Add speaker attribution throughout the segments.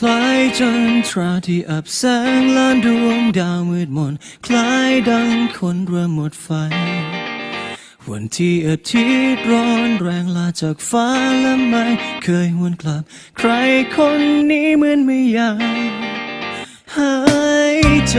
Speaker 1: คล้ายจันทราที่อับแสงล้านดวงดาวมืดมน คล้ายดังคนเรือหมดไฟ วันที่อาทิตย์ร้อนแรงลาจากฟ้าและไม่เคยหวนกลับ ใครคนนี้เหมือนไม่อยากหายใจ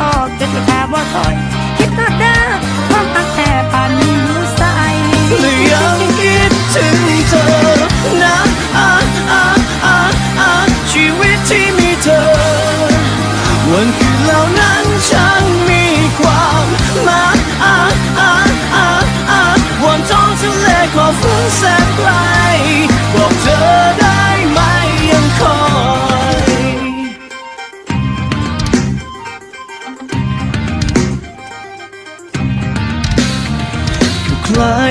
Speaker 2: สันเลยบ่ทอกจะจะขาบ่ถอยคิดหอดเด้อความตั้งแต่ป่านนี้อยู่ใส
Speaker 1: หรือยังคิดถึงเธอนะอะอะอะอะชีวิตที่มีเธอ วันคืนเหล่านั้นช่างมีความหมายอะอะอะอะวันท้องทะเลขอบฟ้าแสนไกล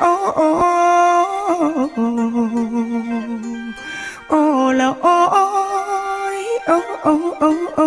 Speaker 1: โอ้โอ้
Speaker 2: โอ้
Speaker 1: แล้วโอ้ยโอ้
Speaker 2: โอ้โอ้โอ้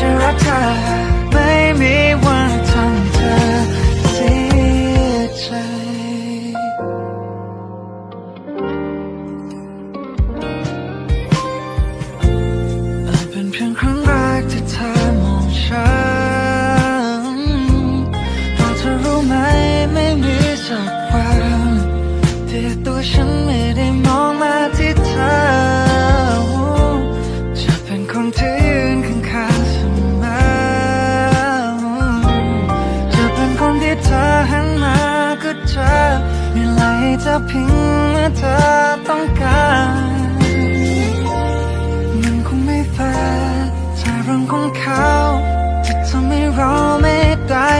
Speaker 2: เพื่
Speaker 3: อจะรักเธอไม่มีวันทำเธอเสียใจอาจเป็นเพียงครั้งแรกที่เธอมองฉันแต่เธอรู้ไหมไม่มีสักวันที่ตัวฉันไม่ได้มองมาที่เธอ พิงเมื่อเธอต้องการ มันคงไม่แฟร์ถ้าเรื่องของเขาจะทำให้เราไม่ได้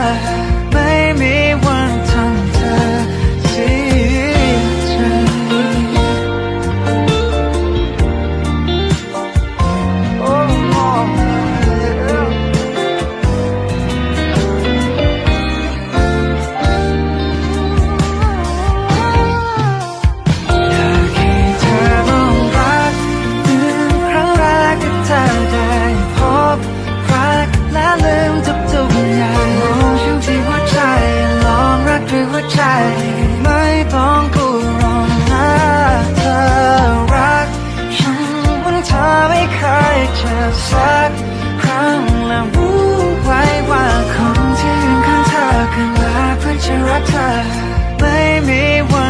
Speaker 3: จะ สักครั้งและรู้ไว้ว่าคนที่ยืนข้างเธอเกิดมาเพื่อจะรักเธอไม่มีวัน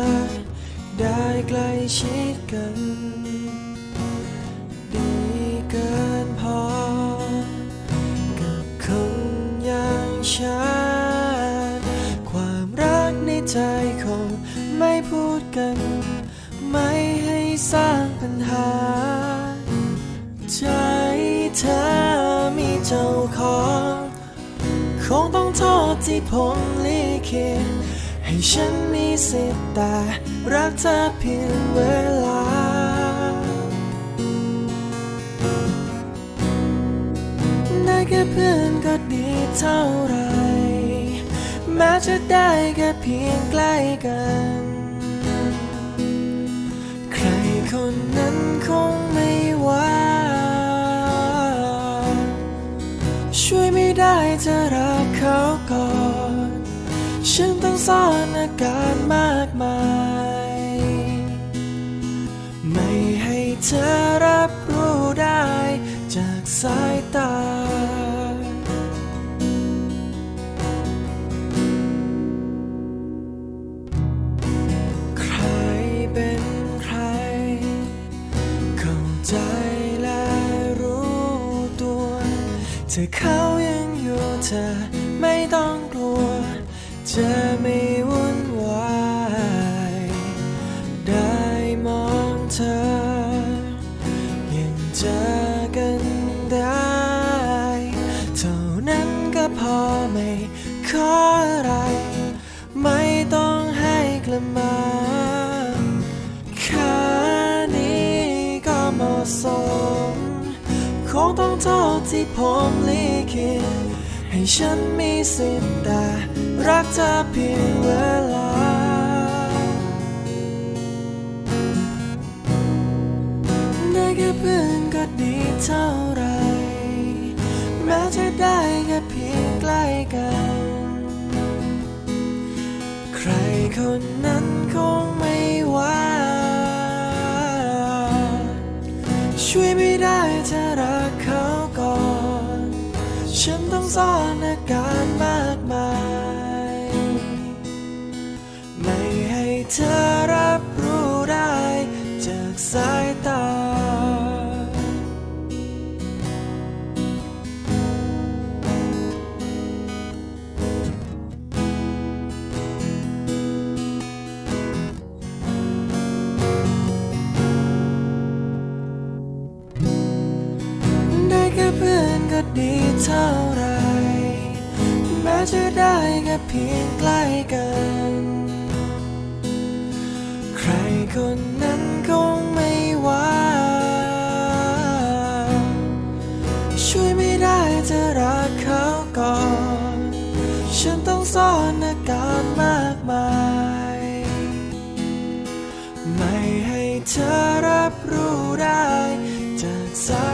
Speaker 3: อได้ใกล้ชิดกัน ดีเกินพอ กับคนอย่างฉัน ความรักในใจคงไม่พูดกัน ไม่ให้สร้างปัญหา ใจเธอมีเจ้าของ คงต้องโทษที่ผมลิขิต ฉันมีสิทธิ์แต่รักเธอเพียงเวลา ได้แค่เพื่อนก็ดีเท่าไรแม้จะได้แค่เพียงใกล้กัน ใครคนนั้นคงไม่ว่า ช่วยไม่ได้จะรักเขา
Speaker 4: ฉันต้องซ่อนอาการมากมาย ไม่ให้เธอรับรู้ได้จากสายตา ใครเป็นใคร เข้าใจและรู้ตัว เธอเขายังอยู่เธอไม่ต้องกลัว จะไม่วุ่นวายได้มองเธอ ยังเจอกันได้ เท่านั้นก็พอไม่ขออะไร ไม่ต้องให้กลับมาแค่นี้ก็เหมาะสมคงต้องโทษที่ผมลิขิตให้ฉันมีสิทธิ์แต่ รักเธอเพียงเวลา ได้แค่เพื่อนก็ดีเท่าไร แม้จะได้แค่เพียงใกล้กัน ใครคนนั้นคงไม่ว่า ช่วยไม่ได้ถ้ารักเขาก่อน ฉันต้องซ่อนอาการ เธอรับรู้ได้จากสายตา ได้แค่เพื่อนก็ดีเท่าไร แม้จะได้แค่เพียง คนนั้นคงไม่ว่าช่วยไม่ได้จะรักเขาก่อน ฉันต้องซ่อนอาการมากมาย ไม่ให้เธอรับรู้ได้จากสาย